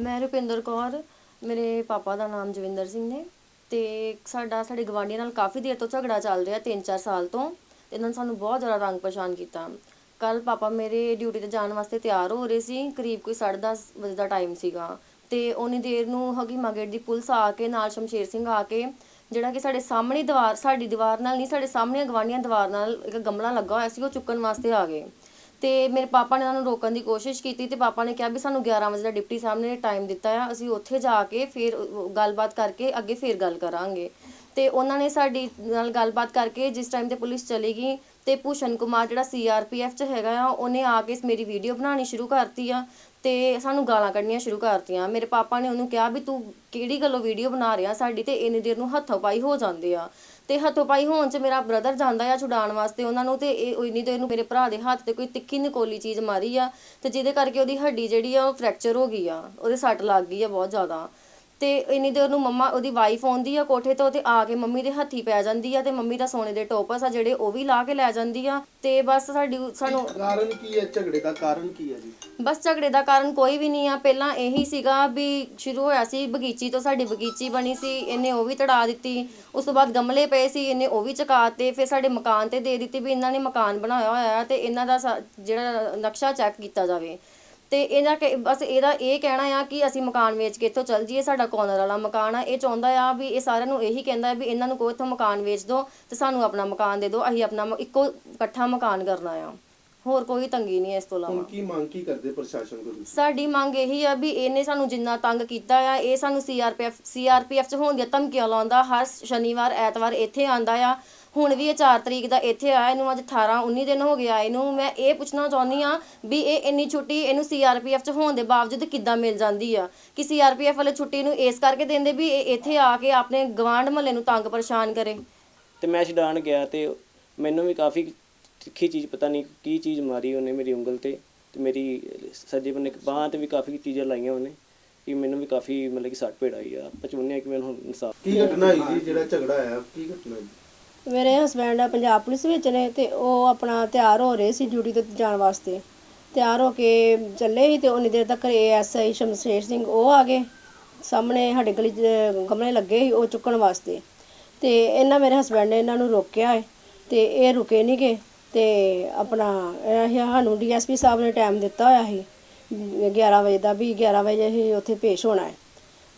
ਮੈਂ ਰੁਪਿੰਦਰ ਕੌਰ, ਮੇਰੇ ਪਾਪਾ ਦਾ ਨਾਮ ਜਵਿੰਦਰ ਸਿੰਘ ਨੇ ਅਤੇ ਸਾਡਾ, ਸਾਡੇ ਗੁਆਂਢੀਆਂ ਨਾਲ ਕਾਫੀ ਦੇਰ ਤੋਂ ਝਗੜਾ ਚੱਲ ਰਿਹਾ 3-4 ਸਾਲ ਤੋਂ, ਇਹਨਾਂ ਨੇ ਸਾਨੂੰ ਬਹੁਤ ਜ਼ਿਆਦਾ ਤੰਗ ਪਰੇਸ਼ਾਨ ਕੀਤਾ। ਕੱਲ੍ਹ ਪਾਪਾ ਮੇਰੇ ਡਿਊਟੀ ਤੇ ਜਾਣ ਵਾਸਤੇ ਤਿਆਰ ਹੋ ਰਹੇ ਸੀ, ਕਰੀਬ ਕੋਈ 10:30 ਵਜੇ ਦਾ ਟਾਈਮ ਸੀਗਾ ਤੇ ਉਨੀ ਦੇਰ ਨੂੰ ਹਕੀਮਾ ਗੇਟ ਦੀ ਪੁਲਿਸ ਆ ਕੇ, ਨਾਲ ਸ਼ਮਸ਼ੇਰ ਸਿੰਘ ਆ ਕੇ, ਜਿਹੜਾ ਕਿ ਸਾਡੇ ਸਾਹਮਣੇ ਦੀਵਾਰ, ਸਾਡੀ ਦੀਵਾਰ ਨਾਲ ਨਹੀਂ, ਸਾਡੇ ਸਾਹਮਣੇ ਗਵਾਂਢੀਆਂ ਦੀਵਾਰ ਨਾਲ ਇੱਕ ਗਮਲਾ ਲੱਗਾ ਹੋਇਆ ਸੀ, ਉਹ ਚੁੱਕਣ ਵਾਸਤੇ ਆ ਗਏ। ਤੇ ਮੇਰੇ ਪਾਪਾ ਨੇ ਉਹਨਾਂ ਨੂੰ ਰੋਕਣ ਦੀ ਕੋਸ਼ਿਸ਼ ਕੀਤੀ ਤੇ ਪਾਪਾ ਨੇ ਕਿਹਾ ਵੀ ਸਾਨੂੰ 11 ਵਜੇ ਦਾ ਡਿਪਟੀ ਸਾਹਿਬ ਨੇ ਟਾਈਮ ਦਿੱਤਾ ਆ। ਅਸੀਂ ਉੱਥੇ ਜਾ ਕੇ ਫਿਰ ਗੱਲਬਾਤ ਕਰਕੇ ਅੱਗੇ ਫਿਰ ਗੱਲ ਕਰਾਂਗੇ। ਤੇ ਉਹਨਾਂ ਨੇ ਸਾਡੀ ਨਾਲ ਗੱਲਬਾਤ ਕਰਕੇ ਜਿਸ ਟਾਈਮ ਤੇ ਪੁਲਿਸ ਚਲੀ ਗਈ ਤੇ ਭੂਸ਼ਣ ਕੁਮਾਰ ਜਿਹੜਾ ਸੀਆਰਪੀਐਫ ਚ ਹੈਗਾ ਆ, ਉਹਨੇ ਆ ਕੇ ਮੇਰੀ ਵੀਡੀਓ ਬਣਾਉਣੀ ਸ਼ੁਰੂ ਕਰਤੀ ਆ। ਤੇ ਸਾਨੂੰ ਗਾਲਾਂ ਕੱਢਣੀਆਂ ਸ਼ੁਰੂ ਕਰਤੀਆਂ। ਮੇਰੇ ਪਾਪਾ ਨੇ ਉਹਨੂੰ ਕਿਹਾ ਵੀ ਤੂੰ ਕਿਹੜੀ ਗੱਲੋਂ ਵੀਡੀਓ ਬਣਾ ਰਿਹਾ ਸਾਡੀ ਤੇ ਇੰਨੀ ਦੇਰ ਨੂੰ ਹੱਥੋਂ ਪਾਈ ਹੋ ਜਾਂਦੇ ਆ। ਤੇ ਹੱਥੋਂ ਪਾਈ ਹੋਣ ਚ ਮੇਰਾ ਬ੍ਰਦਰ ਜਾਂਦਾ ਆ ਛੁਡਾਉਣ ਵਾਸਤੇ। ਉਹਨਾਂ ਨੂੰ ਤੇ ਇਹ ਇੰਨੀ ਦੇਰ ਨੂੰ ਮੇਰੇ ਭਰਾ ਦੇ ਹੱਥ ਤੇ ਕੋਈ ਤਿੱਖੀ ਨਕੋਲੀ ਚੀਜ਼ ਮਾਰੀ ਆ ਤੇ ਜਿਹਦੇ ਕਰਕੇ ਉਹਦੀ ਹੱਡੀ ਜਿਹੜੀ ਆ ਉਹ ਫ੍ਰੈਕਚਰ ਹੋ ਗਈ ਆ। ਉਹਦੇ ਸੱਟ ਲੱਗ ਗਈ ਆ ਬਹੁਤ ਜ਼ਿਆਦਾ। ਤੇ ਇੰਨੀ ਦੇਰ ਨੂੰ ਮੰਮਾ ਉਹਦੀ ਵਾਈਫ ਆਉਂਦੀ ਆ ਕੋਠੇ ਤੋਂ ਤੇ ਆ ਕੇ ਮੰਮੀ ਦੇ ਹੱਥੀ ਪੈ ਜਾਂਦੀ ਆ ਤੇ ਮੰਮੀ ਦਾ ਸੋਨੇ ਦੇ ਟੋਪਸ ਆ ਜਿਹੜੇ ਉਹ ਵੀ ਲਾ ਕੇ ਲੈ ਜਾਂਦੀ ਆ। ਤੇ ਬਸ ਸਾਡੀ ਸਾਨੂੰ ਕਾਰਨ ਕੀ ਹੈ? ਝਗੜੇ ਦਾ ਕਾਰਨ ਕੀ ਹੈ ਜੀ? ਬਸ ਝਗੜੇ ਦਾ ਕਾਰਨ ਕੋਈ ਵੀ ਨਹੀਂ ਆ। ਪਹਿਲਾਂ ਇਹੀ ਸੀਗਾ ਵੀ ਸ਼ੁਰੂ ਹੋਇਆ ਸੀ, ਬਗੀਚੀ ਤੋਂ ਸਾਡੀ ਬਗੀਚੀ ਬਣੀ ਸੀ, ਇਹਨੇ ਉਹ ਵੀ ਤੜਾ ਦਿੱਤੀ। ਉਸ ਤੋਂ ਬਾਅਦ ਗਮਲੇ ਪਏ ਸੀ, ਇਹਨੇ ਉਹ ਵੀ ਚਕਾਤੇ ਫਿਰ ਸਾਡੇ ਮਕਾਨ ਤੇ ਦੇ ਦਿੱਤੀ ਵੀ ਇਹਨਾਂ ਨੇ ਮਕਾਨ ਬਣਾਇਆ ਹੋਇਆ ਹੈ ਤੇ ਇਹਨਾਂ ਦਾ ਸਾ- ਜਿਹੜਾ ਨਕਸ਼ਾ ਚੈੱਕ ਕੀਤਾ ਜਾਵੇ। ਤੇ ਇਹਨਾਂ ਕਿ, ਬਸ ਇਹਦਾ ਇਹ ਕਹਿਣਾ ਆ ਕਿ ਅਸੀਂ ਮਕਾਨ ਵੇਚ ਕੇ ਇੱਥੋਂ ਚੱਲ ਜਾਈਏ, ਸਾਡਾ ਕੋਨਰ ਵਾਲਾ ਮਕਾਨ ਆ। ਇਹ ਚਾਹੁੰਦਾ ਆ ਵੀ ਇਹ ਸਾਰਿਆਂ ਨੂੰ ਇਹੀ ਕਹਿੰਦਾ ਵੀ ਇਹਨਾਂ ਨੂੰ ਕੋਈ ਇੱਥੋਂ ਮਕਾਨ ਵੇਚ ਦਿਓ ਤੇ ਸਾਨੂੰ ਆਪਣਾ ਮਕਾਨ ਦੇ ਦਿਓ ਅਸੀਂ ਆਪਣਾ ਮ- ਇੱਕੋ ਇਕੱਠਾ ਮਕਾਨ ਕਰਨਾ ਆ। ਹੋਰ ਕੋਈ ਤੰਗੀ ਨਹੀਂ ਇਸ ਤੋਂ ਇਲਾਵਾ। ਹੁਣ ਕੀ ਮੰਗ ਕੀ ਕਰਦੇ ਪ੍ਰਸ਼ਾਸਨ ਕੋਲ? ਤੁਸੀਂ ਸਾਡੀ ਮੰਗ ਇਹੀ ਆ ਵੀ ਇਹਨੇ ਸਾਨੂੰ ਜਿੰਨਾ ਤੰਗ ਕੀਤਾ ਆ ਇਹ ਸਾਨੂੰ ਸੀਆਰਪੀਐਫ ਸੀਆਰਪੀਐਫ ਚ ਹੋਣ ਦੀਆਂ ਧਮਕੀਆਂ ਲਾਉਂਦਾ ਹਰ ਸ਼ਨੀਵਾਰ ਐਤਵਾਰ ਇੱਥੇ ਆਂਦਾ ਆ। ਹੁਣ ਵੀ ਇਹ 4 ਤਰੀਕ ਦਾ ਇੱਥੇ ਆਇਆ ਇਹਨੂੰ ਅੱਜ 18 19 ਦਿਨ ਹੋ ਗਿਆ ਇਹਨੂੰ। ਮੈਂ ਇਹ ਪੁੱਛਣਾ ਚਾਹੁੰਦੀ ਆ ਵੀ ਇਹ ਇੰਨੀ ਛੁੱਟੀ ਇਹਨੂੰ ਸੀਆਰਪੀਐਫ ਚ ਹੋਣ ਦੇ ਬਾਵਜੂਦ ਕਿੱਦਾਂ ਮਿਲ ਜਾਂਦੀ ਆ? ਕਿ ਸੀਆਰਪੀਐਫ ਵਾਲੇ ਛੁੱਟੀ ਨੂੰ ਇਸ ਕਰਕੇ ਦਿੰਦੇ ਵੀ ਇਹ ਇੱਥੇ ਆ ਕੇ ਆਪਣੇ ਗਵਾਂਢ ਮਹੱਲੇ ਨੂੰ ਤੰਗ ਪਰੇਸ਼ਾਨ ਕਰੇ? ਤੇ ਮੈਂ ਛਡਾਣ ਗਿਆ ਤੇ ਮੈਨੂੰ ਵੀ ਕਾਫੀ ਤਿੱਖੀ ਚੀਜ਼ ਪਤਾ ਨਹੀਂ ਕੀ ਚੀਜ਼ ਮਾਰੀ ਉਹਨੇ ਮੇਰੀ ਉਂਗਲ ਤੇ ਤੇ ਮੇਰੀ ਸੱਜੇ ਬੰਨੇ ਬਾਹਾਂ ਤੇ ਵੀ ਕਾਫੀ ਚੀਜ਼ਾਂ ਲਾਈਆਂ ਉਹਨੇ ਕਿ ਮੈਨੂੰ ਵੀ ਕਾਫੀ ਮਤਲਬ ਕਿ ਸੱਟ ਭੇੜ ਆਈ ਆ। ਪਚਵੰਨਿਆ ਕਿ ਮੈਨੂੰ ਹੁਣ ਇਨਸਾਫ ਕੀ ਘਟਨਾ ਹੋਈ ਜੀ ਜਿਹੜਾ ਝਗੜਾ ਆਇਆ ਕੀ ਘਟਨਾ ਜੀ ਮੇਰੇ ਹਸਬੈਂਡ ਪੰਜਾਬ ਪੁਲਿਸ ਵਿੱਚ ਨੇ ਤੇ ਉਹ ਆਪਣਾ ਤਿਆਰ ਹੋ ਰਹੇ ਸੀ ਡਿਊਟੀ ਤੇ ਜਾਣ ਵਾਸਤੇ। ਤਿਆਰ ਹੋ ਕੇ ਚੱਲੇ ਸੀ ਤੇ ਉਨੀ ਦੇਰ ਤੱਕ ਏਐਸਆਈ ਸ਼ਮਸ਼ੇਰ ਸਿੰਘ ਉਹ ਆ ਗਏ। ਸਾਹਮਣੇ ਸਾਡੇ ਗਲੀ 'ਚ ਗਮਲੇ ਲੱਗੇ ਸੀ ਉਹ ਚੁੱਕਣ ਵਾਸਤੇ। ਤੇ ਇਹਨਾਂ ਮੇਰੇ ਹਸਬੈਂਡ ਨੇ ਇਹਨਾਂ ਨੂੰ ਰੋਕਿਆ ਹੈ ਤੇ ਇਹ ਰੁਕੇ ਨਹੀਂ ਗਏ ਅਤੇ ਆਪਣਾ ਇਹ ਸਾਨੂੰ ਡੀ ਐੱਸ ਪੀ ਸਾਹਿਬ ਨੇ ਟਾਈਮ ਦਿੱਤਾ ਹੋਇਆ ਸੀ 11 ਵਜੇ ਦਾ ਵੀ 11 ਵਜੇ ਅਸੀਂ ਉੱਥੇ ਪੇਸ਼ ਹੋਣਾ ਹੈ।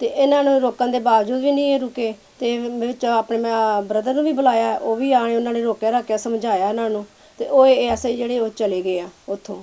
ਤੇ ਇਹਨਾਂ ਨੂੰ ਰੋਕਣ ਦੇ ਬਾਵਜੂਦ ਵੀ ਨਹੀਂ ਇਹ ਰੁਕੇ ਅਤੇ ਵਿੱਚ ਆਪਣੇ ਮੈਂ ਬ੍ਰਦਰ ਨੂੰ ਵੀ ਬੁਲਾਇਆ, ਉਹ ਵੀ ਆਏ, ਉਹਨਾਂ ਨੇ ਰੋਕਿਆ, ਰੱਖਿਆ, ਸਮਝਾਇਆ ਇਹਨਾਂ ਨੂੰ ਅਤੇ ਉਹ ਐਸੇ ਜਿਹੜੇ ਉਹ ਚਲੇ ਗਏ ਆ ਉੱਥੋਂ।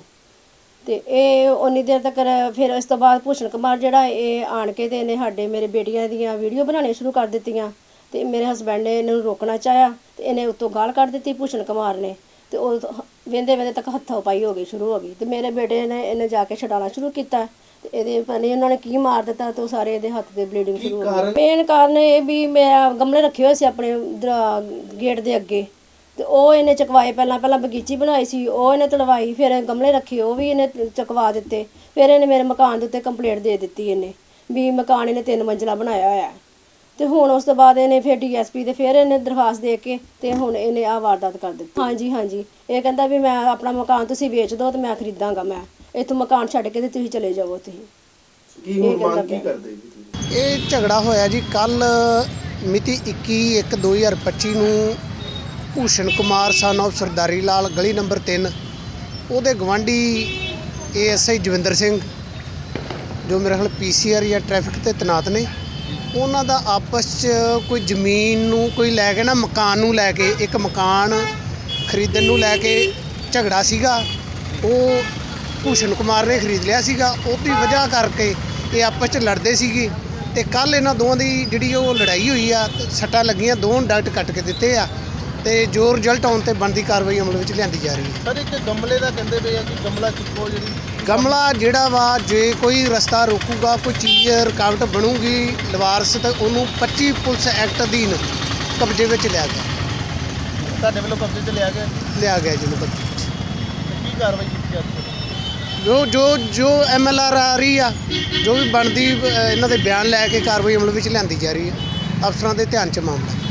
ਤੇ ਇਹ ਉਨੀ ਦੇਰ ਤੱਕ, ਫਿਰ ਇਸ ਤੋਂ ਬਾਅਦ ਭੂਸ਼ਣ ਕੁਮਾਰ ਜਿਹੜਾ ਇਹ ਆਣ ਕੇ ਤੇ ਇਹਨੇ ਸਾਡੇ, ਮੇਰੇ ਬੇਟੀਆਂ ਦੀਆਂ ਵੀਡੀਓ ਬਣਾਉਣੀਆਂ ਸ਼ੁਰੂ ਕਰ ਦਿੱਤੀਆਂ, ਤੇ ਮੇਰੇ ਹਸਬੰਡ ਨੇ ਇਹਨੂੰ ਰੋਕਣਾ ਚਾਹਿਆ, ਤੇ ਇਹਨੇ ਉੱਤੋਂ ਗਾਲ ਕੱਢ ਦਿੱਤੀ ਭੂਸ਼ਣ ਕੁਮਾਰ ਨੇ। ਤੇ ਉਹ ਵੇਂਦੇ ਵੇਂਦੇ ਤੱਕ ਹੱਥੋਂ ਪਾਈ ਹੋ ਗਈ ਸ਼ੁਰੂ ਹੋ ਗਈ। ਤੇ ਮੇਰੇ ਬੇਟੇ ਨੇ ਇਹਨੇ ਜਾ ਕੇ ਛਡਾਣਾ ਸ਼ੁਰੂ ਕੀਤਾ। ਤੇ ਇਹਦੇ ਪਤਾ ਨਹੀਂ ਉਹਨਾਂ ਨੇ ਕੀ ਮਾਰ ਦਿੱਤਾ ਤੇ ਉਹ ਸਾਰੇ ਇਹਦੇ ਹੱਥ ਤੇ ਬਲੀਡਿੰਗ ਸ਼ੁਰੂ ਹੋ ਗਈ। ਮੇਨ ਕਾਰਨ ਇਹ ਵੀ ਮੈਂ ਗਮਲੇ ਰੱਖੇ ਹੋਏ ਸੀ ਆਪਣੇ ਗੇਟ ਦੇ ਅੱਗੇ। ਤੇ ਉਹ ਇਹਨੇ ਚਕਵਾਏ ਪਹਿਲਾਂ ਪਹਿਲਾਂ ਬਗੀਚੀ ਬਣਾਈ ਸੀ। ਉਹ ਇਹਨੇ ਤੜਵਾਈ ਫਿਰ ਗਮਲੇ ਰੱਖੇ ਉਹ ਵੀ ਇਹਨੇ ਚਕਵਾ ਦਿੱਤੇ। ਫਿਰ ਇਹਨੇ ਮੇਰੇ ਮਕਾਨ ਦੇ ਉੱਤੇ ਕੰਪਲੇਂਟ ਦੇ ਦਿੱਤੀ ਇਹਨੇ ਵੀ ਮਕਾਨ ਇਹਨੇ ਤਿੰਨ ਮੰਜ਼ਲਾ ਬਣਾਇਆ ਹੋਇਆ। ਹੈ। ਤੇ ਹੁਣ ਉਸ ਤੋਂ ਬਾਅਦ ਇਹਨੇ ਫਿਰ ਡੀਐਸਪੀ ਦੇ ਫਿਰ ਇਹਨੇ ਦਰਖਾਸਤ ਦੇ ਕੇ ਤੇ ਹੁਣ ਇਹਨੇ ਆ ਵਾਰਦਾਤ ਕਰ ਦਿੱਤੀ। ਹਾਂਜੀ ਹਾਂਜੀ। ਇਹ ਕਹਿੰਦਾ ਵੀ ਮੈਂ ਆਪਣਾ ਮਕਾਨ ਤੁਸੀਂ ਵੇਚ ਦਿਓ ਤੇ ਮੈਂ ਖਰੀਦਾਂਗਾ ਮੈਂ। ਇੱਥੋਂ ਮਕਾਨ ਛੱਡ ਕੇ ਤੇ ਤੁਸੀਂ ਚਲੇ ਜਾਵੋ ਤੁਸੀਂ ਕੀ ਹੁਣ ਮੰਗ ਕੀ ਕਰਦੇ ਜੀ ਤੁਸੀਂ? ਇਹ ਝਗੜਾ ਹੋਇਆ ਜੀ ਕੱਲ ਮਿਤੀ 21/1/2025 ਨੂੰ ਭੂਸ਼ਣ ਕੁਮਾਰ ਸਨ of ਸਰਦਾਰੀ ਲਾਲ ਗਲੀ ਨੰਬਰ 3 ਉਹਦੇ ਗਵਾਂਢੀ ਏਐਸਆਈ ਜਵਿੰਦਰ ਸਿੰਘ ਜੋ ਮੇਰੇ ਖਿਆਲ ਪੀਸੀਆਰ ਜਾਂ ਟ੍ਰੈਫਿਕ ਤੇ ਤੈਨਾਤ ਨੇ ਉਹਨਾਂ ਦਾ ਆਪਸ 'ਚ ਕੋਈ ਜ਼ਮੀਨ ਨੂੰ ਕੋਈ ਲੈ ਕੇ ਨਾ ਮਕਾਨ ਨੂੰ ਲੈ ਕੇ, ਇੱਕ ਮਕਾਨ ਖਰੀਦਣ ਨੂੰ ਲੈ ਕੇ ਝਗੜਾ ਸੀਗਾ। ਉਹ ਭੂਸ਼ਣ ਕੁਮਾਰ ਨੇ ਖਰੀਦ ਲਿਆ ਸੀਗਾ। ਉਹਦੀ ਵਜ੍ਹਾ ਕਰਕੇ ਇਹ ਆਪਸ 'ਚ ਲੜਦੇ ਸੀਗੇ ਤੇ ਕੱਲ ਇਹਨਾਂ ਦੋਵਾਂ ਦੀ ਜਿਹੜੀ ਉਹ ਲੜਾਈ ਹੋਈ ਆ ਸੱਟਾਂ ਲੱਗੀਆਂ, ਦੋਵਾਂ ਡਾਕਟ ਕੱਟ ਕੇ ਦਿੱਤੇ ਆ ਤੇ ਜੋ ਰਿਜ਼ਲਟ ਆਉਣ ਤੇ ਬਣਦੀ ਕਾਰਵਾਈ ਅਮਲ ਵਿੱਚ ਲਿਆਂਦੀ ਜਾ ਰਹੀ ਹੈ। ਸਰ, ਇੱਕ ਗਮਲੇ ਦਾ ਕਹਿੰਦੇ ਪਏ ਆ ਕਿ ਗਮਲਾ ਚੁੱਕੋ ਜਿਹੜੀ ਗਮਲਾ ਜਿਹੜਾ ਵਾ ਜੇ ਕੋਈ ਰਸਤਾ ਰੋਕੂਗਾ ਕੋਈ ਚੀਜ਼ ਰੁਕਾਵਟ ਬਣੂਗੀ ਲਵਾਰਸ ਤੇ ਉਹਨੂੰ 25 ਪੁਲਿਸ ਐਕਟ ਅਧੀਨ ਕਬਜ਼ੇ ਵਿੱਚ ਲਿਆ ਗਿਆ। ਤੁਹਾਡੇ ਵੱਲੋਂ ਕਬਜ਼ੇ 'ਚ ਲਿਆ ਗਿਆ? ਲਿਆ ਗਿਆ ਜਿਹਨੂੰ ਕਬਜ਼ੇ ਵਿੱਚ। ਕੀ ਕਾਰਵਾਈ ਕੀਤੀ ਜਾ ਰਹੀ ਹੈ? ਜੋ ਜੋ ਜੋ ਐਮਐਲਆਰ ਆ ਰਹੀ ਆ ਜੋ ਵੀ ਬਣਦੀ ਅ, ਇਹਨਾਂ ਦੇ ਬਿਆਨ ਲੈ ਕੇ ਕਾਰਵਾਈ ਅਮਲ ਵਿੱਚ ਲਿਆਂਦੀ ਜਾ ਰਹੀ ਹੈ। ਅਫਸਰਾਂ ਦੇ ਧਿਆਨ 'ਚ ਮਾਮਲਾ।